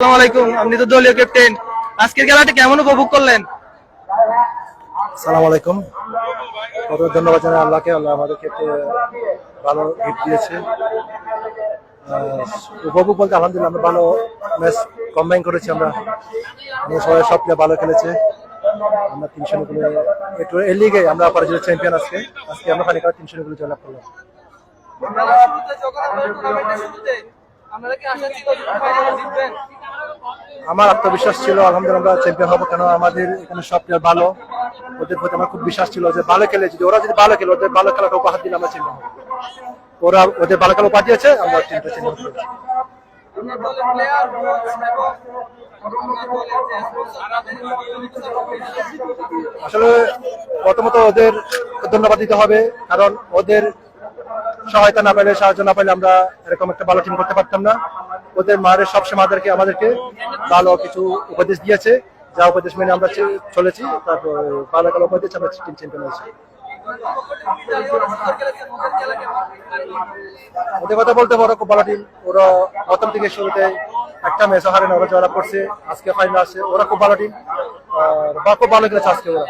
আসসালামু আলাইকুম আপনি তো দলীয় ক্যাপ্টেন আজকের খেলাটি কেমন উপভোগ করলেন? সালাম আলাইকুম। ধন্যবাদ জানাই আল্লাহকে আল্লাহ আমাদেরকে ভালো গিফট দিয়েছে। আহ, উপভোগ বলতে আলহামদুলিল্লাহ আমরা ভালো ম্যাচ কম্বাইন করেছি আমরা। সবাই সব ভালো খেলেছে। আমরা তিনশো গুলো একটু এই লিগে আমরা চ্যাম্পিয়ন আজকে। আজকে আমরা খানিক তিনশো গুলো জয়লাভ করলাম। আপনারা কি আশা ছিল ফাইনালে জিতবেন? আমার আত্মবিশ্বাস ছিল, আলহামদুলিল্লাহ চ্যাম্পিয়ন হব কেন? আমাদের এখানে সব প্লেয়ার ভালো। ওদের প্রতি আমার খুব বিশ্বাস ছিল যে ভালো খেলে যদি ওরা যদি ভালো খেলে, ওদের ভালো খেলাটা উপহার দিলে আমরা চ্যাম্পিয়ন হব। ওরা ওদের ভালো খেলা উপহার দিয়েছে, আমরা টিমটা চ্যাম্পিয়ন স্পন্সর আসলে প্রথমত ওদের ধন্যবাদ দিতে হবে, কারণ ওদের সহায়তা না পেলে, সাহায্য না পেলে আমরা এরকম একটা ভালো টিম করতে পারতাম না। ওদের মায়ের সবসময় আমাদেরকে আমাদেরকে ভালো কিছু উপদেশ দিয়েছে। যা উপদেশ মেনে আমরা চলেছি। তারপর ভালো ভালো উপদেশ আমরা টিম চ্যাম্পিয়ন হয়েছি। ওদের কথা বলতে পারো খুব ভালো টিম ওরা প্রথম থেকে শুরুতে একটা ম্যাচ হারে ওরা জয়লাভ করছে। আজকে ফাইনাল আসছে ওরা খুব ভালো টিম আর বা খুব ভালো খেলেছে আজকে ওরা।